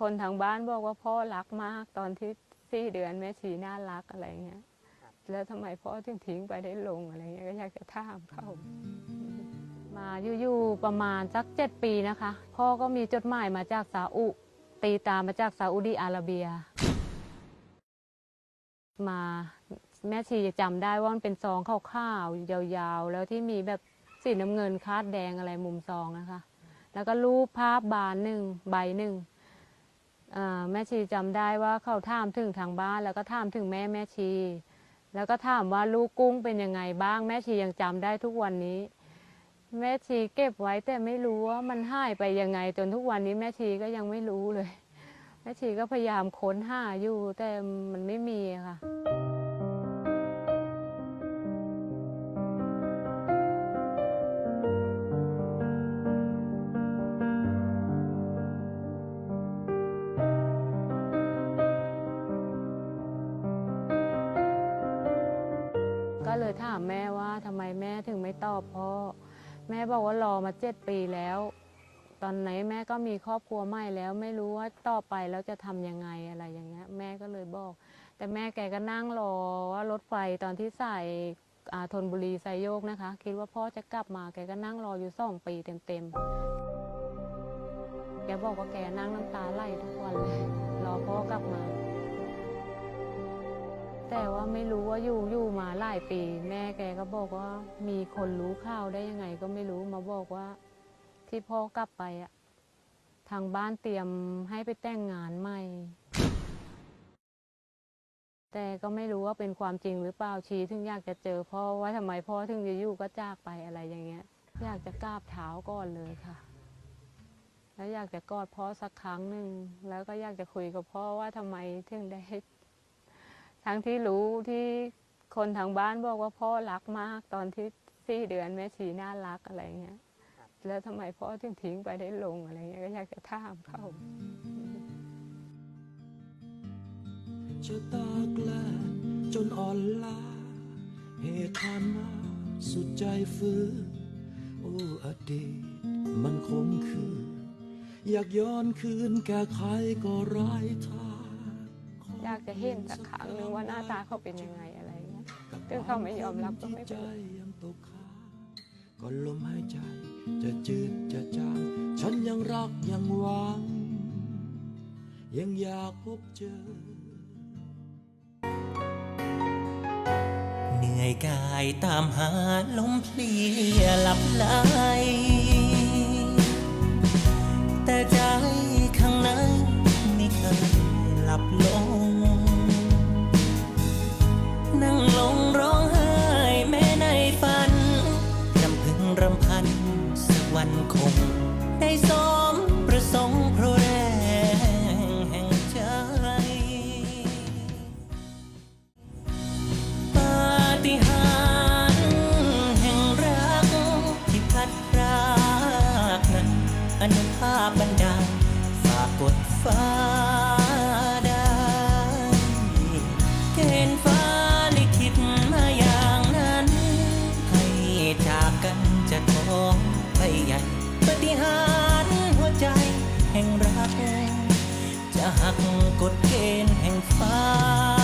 คนทางบ้านบอกว่าพ่อรักมากตอนที่สี่เดือนแม่ชีน่ารักอะไรเงี้ย แล้วทำไมพ่อถึงทิ้งไปได้ลงอะไรเงี้ยก็อยากจะถามเขา มาอยู่ๆประมาณสักเจ็ดปีนะคะ พ่อก็มีจดหมายมาจากซาอุ ตีตามมาจากซาอุดีอาระเบีย มาแม่ชีจะจำได้ว่ามันเป็นซองขาวๆยาวๆ แล้วที่มีแบบสีน้ำเงินคาดแดงอะไรมุมซองนะคะ แล้วก็รูปภาพบานหนึ่งใบหนึ่งอ่า แม่ชีจำได้ว่าเขาถามถึงทางบ้าน แล้วก็ถามถึงแม่แม่ชี แล้วก็ถามว่าลูกกุ้งเป็นยังไงบ้าง แม่ชียังจำได้ทุกวันนี้ แม่ชีเก็บไว้แต่ไม่รู้ว่ามันหายไปยังไง จนทุกวันนี้แม่ชีก็ยังไม่รู้เลย แม่ชีก็พยายามค้นหาอยู่แต่มันไม่มีค่ะ ก็เลยถามแม่ว่าทำไมแม่ถึงไม่ตอบพ่อแม่บอกว่ารอมาเจ็ดปีแล้ว ตอนไหนแม่ก็มีครอบครัวใหม่แล้ว ไม่รู้ว่าต่อไปแล้วจะทำยังไงอะไรอย่างเงี้ย แม่ก็เลยบอก แต่แม่แกก็นั่งรอว่ารถไฟตอนที่ใส่อ่าธนบุรีไซโยกนะคะ คิดว่าพ่อจะกลับมาแกก็นั่งรออยู่สองปีเต็มๆแกบอกว่าแกนั่งน้ำตาไหลทุกวันเลยรอพ่อกลับมา แต่ว่าไม่รู้ว่าอยู่อยู่มาหลายปี แม่แกก็บอกว่ามีคนรู้ข่าวได้ยังไง ก็ไม่รู้มาบอกว่า ที่พ่อกลับไปอะทางบ้านเตรียมให้ไปแต่งงานใหม่ แต่ก็ไม่รู้ว่าเป็นความจริงหรือเปล่าชีถึงอยากจะเจอพ่อว่าทำไมพ่อถึงจะอยู่ก็จากไปอะไรอย่างเงี้ย อยากจะกราบเท้าก่อนเลยค่ะ แล้วอยากจะกอดพ่อสักครั้งหนึ่งแล้วก็อยากจะคุยกับพ่อว่าทำไมถึงได้ ทั้งที่รู้ที่คนทางบ้านบอกว่าพ่อรักมากตอนที่สี่เดือนแม่ชีน่ารักอะไรเงี้ย แล้วทำไมพ่อถึงทิ้งไปได้ลงอะไรเงี้ยก็อยากจะถามเขาชะตากล้าจนอ่อนล้าเหตุผ่านมาสุดใจฟื้นโอ้อดีตมันคงคือ อยากย้อนคืนแก้ไขก็ไร้ทาง อยากจะเห็นสักครั้งหนึ่งว่าหน้าตาเขาเป็นยังไงอะไรเงี้ยซึ่งเขาไม่ยอมรับก็ไม่เป็นไรใจยังตกค้างก่อนลมหายใจจะจืดจะจางฉันยังรักยังหวัง ยังอยากพบเจอ เหนื่อยกายตามหาลมเพลียหลับไหลันคง ได้สมประสงค์เพราะแรงแห่งใจปาฏิหาริย์แห่งรักที่พัดพรากนั้นอนุภาพบันดาลฝากกดฟ้า จะหักกฎเกณฑ์แห่งฟ้า